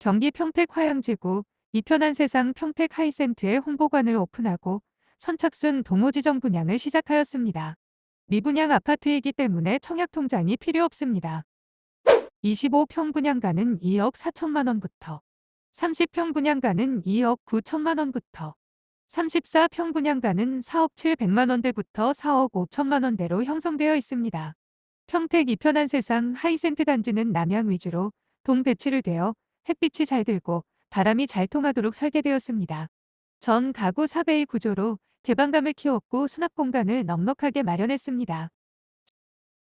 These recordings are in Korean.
경기 평택 화양지구 이편한 세상 평택 하이센트의 홍보관을 오픈하고 선착순 동호지정 분양을 시작하였습니다. 미분양 아파트이기 때문에 청약 통장이 필요 없습니다. 25평 분양가는 2억 4천만 원부터 30평 분양가는 2억 9천만 원부터 34평 분양가는 4억 7백만 원대부터 4억 5천만 원대로 형성되어 있습니다. 평택 이편한 세상 하이센트 단지는 남향 위주로 동 배치를 되어 햇빛이 잘 들고 바람이 잘 통하도록 설계되었습니다. 전 가구 4배의 구조로 개방감을 키웠고 수납 공간을 넉넉하게 마련했습니다.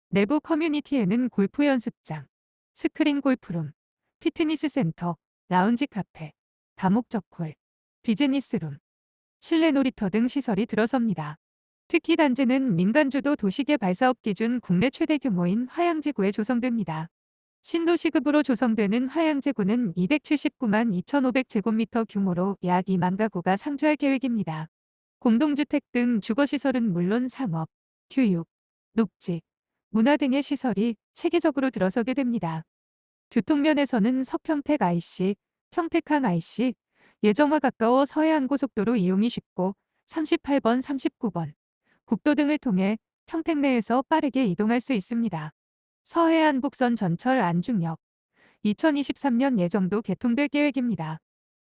내부 커뮤니티에는 골프 연습장, 스크린 골프룸, 피트니스 센터, 라운지 카페, 다목적 홀, 비즈니스룸, 실내 놀이터 등 시설이 들어섭니다. 특히 단지는 민간주도 도시개발 사업 기준 국내 최대 규모인 화양지구에 조성됩니다. 신도시급으로 조성되는 화양지구는 279만 2,500제곱미터 규모로 약 2만 가구가 상주할 계획입니다. 공동주택 등 주거시설은 물론 상업, 교육, 녹지, 문화 등의 시설이 체계적으로 들어서게 됩니다. 교통면에서는 서평택 IC, 평택항 IC, 예정화 가까워 서해안 고속도로 이용이 쉽고 38번, 39번, 국도 등을 통해 평택 내에서 빠르게 이동할 수 있습니다. 서해안 북선 전철 안중역 2023년 예정도 개통될 계획입니다.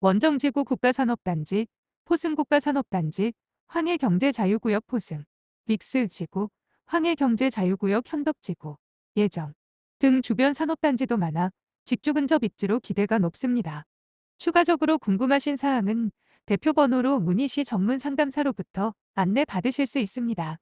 원정지구 국가산업단지, 포승국가산업단지, 황해경제자유구역 포승, 빅스지구, 황해경제자유구역 현덕지구, 예정 등 주변 산업단지도 많아 직주 근접 입지로 기대가 높습니다. 추가적으로 궁금하신 사항은 대표 번호로 문의시 전문 상담사로부터 안내 받으실 수 있습니다.